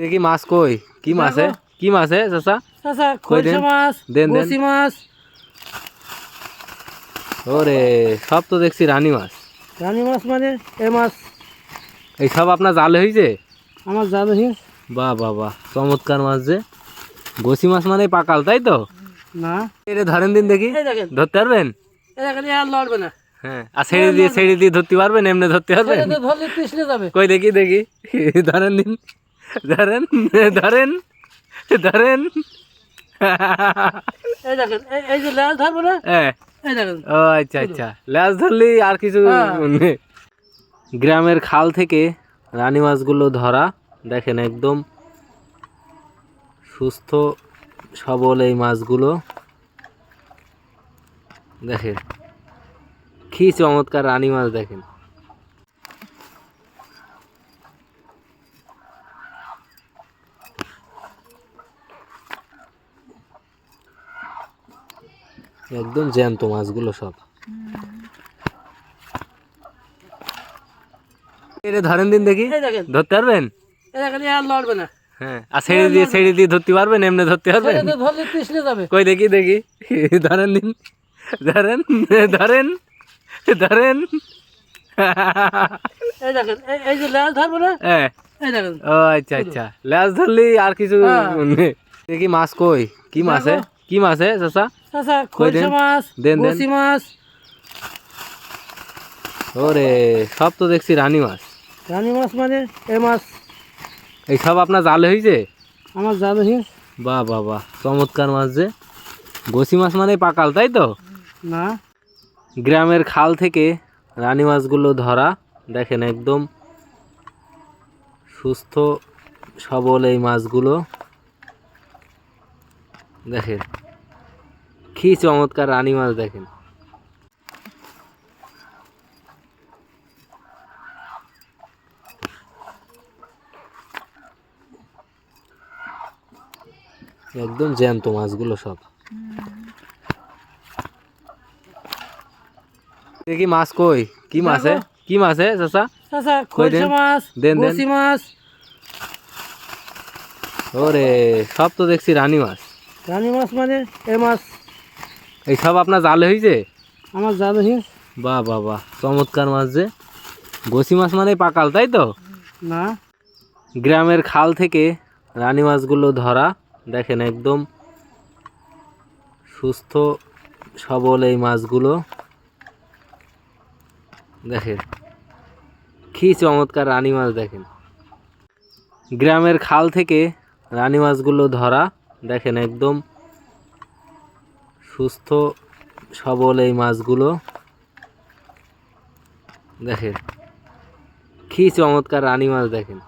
দেখি মাছ কই? কি মাছে কি মাছে চাচা? খলসা মাছ দেন, দেন। মাছ। ওরে সব তো দেখছি রানী মাছ। রানী মাছ মানে মাছ। এই সব আপনার জালে হয়েছে আমার জাল বাহ বাহ বাহ চমৎকার মাছ যে। গোসি মাছ মানে পাকাল তাই তো? না। এটা ধরেন দিন দেখি। ধরতে পারবেন? লড়বে না। হ্যাঁ আর ছেড়ে দিয়ে ছেড়ে দিয়ে ধরতে পারবেন? এমনি ধরতে পারবেন? ধরলে পিছলে যাবে। কই দেখি দেখি। ধরেন দিন। ধরেন ধরেন ধরেন। এই দেখেন এই- এই যে লেজ ধরবো না? হ্যাঁ এই দেখেন। ও আচ্ছা আচ্ছা। ল্যাস ধরলেই আর কিছু হ্যাঁ। গ্রামের খাল থেকে রানী মাছগুলো ধরা দেখেন একদম সুস্থ সবল এই মাছগুলো। দেখেন কি চমৎকার রানী মাছ দেখেন। একদম জ্যান্ত মাছগুলো সব। এটা ধরেন দিন দেখি ধরতে পারবেন? লড়বে না। হ্যাঁ আর ছেড়ে দিয়ে ছেড়ে দিয়ে ধরতে পারবেন? এমনি ধরতে পারবেন? ধরলে পিছলে যাবে। কই দেখি দেখি। ধরেন দিন ধরেন ধরেন ধরেন। এই দেখেন এই- এই যে লেজ ধরবো না? হ্যাঁ। এই দেখেন। ও আচ্ছা আচ্ছা। ধরলেই আর কিছু হ্যাঁ। দেখি মাছ কই? কি মাছে কি মাছে চাচা? আচ্ছা খলসা মাছ দেন, দেন। মাছ। ওরে সব তো দেখছি রানী মাছ। রানী মাছ মানে এ মাছ। এই সব আপনার জালে হয়েছে আমার জাল হিস বাহ বাহ বাহ চমৎকার মাছ যে। গোসি মাছ মানে পাকাল তাই তো? না। গ্রামের খাল থেকে রানী মাছগুলো ধরা দেখেন একদম সুস্থ সবল এই মাছগুলো। দেখেন। কি চমৎকার রানী মাছ দেখেন একদম জ্যান্ত মাছগুলো সব দেখি মাছ কই কি মাছে কি মাছে চাচা আচ্ছা কই দেন? খলসা মাছ দেন, দেন। বসি মাছ ওরে সব তো দেখছি রানী মাছ রানী মাছ মানে এ মাছ এই সব আপনার জালে হয়েছে আমার জাল হিস বাহ বাহ বাহ। চমৎকার মাছ যে। গোসি মাছ মানে পাকাল তাই তো? না। গ্রামের খাল থেকে রানী মাছগুলো ধরা দেখেন একদম সুস্থ সবল এই মাছগুলো। দেখেন কি চমৎকার রানী মাছ দেখেন। গ্রামের খাল থেকে রানী মাছগুলো ধরা দেখেন একদম সুস্থ সবল এই মাছগুলো। দেখেন কি চমৎকার রানী মাছ দেখেন।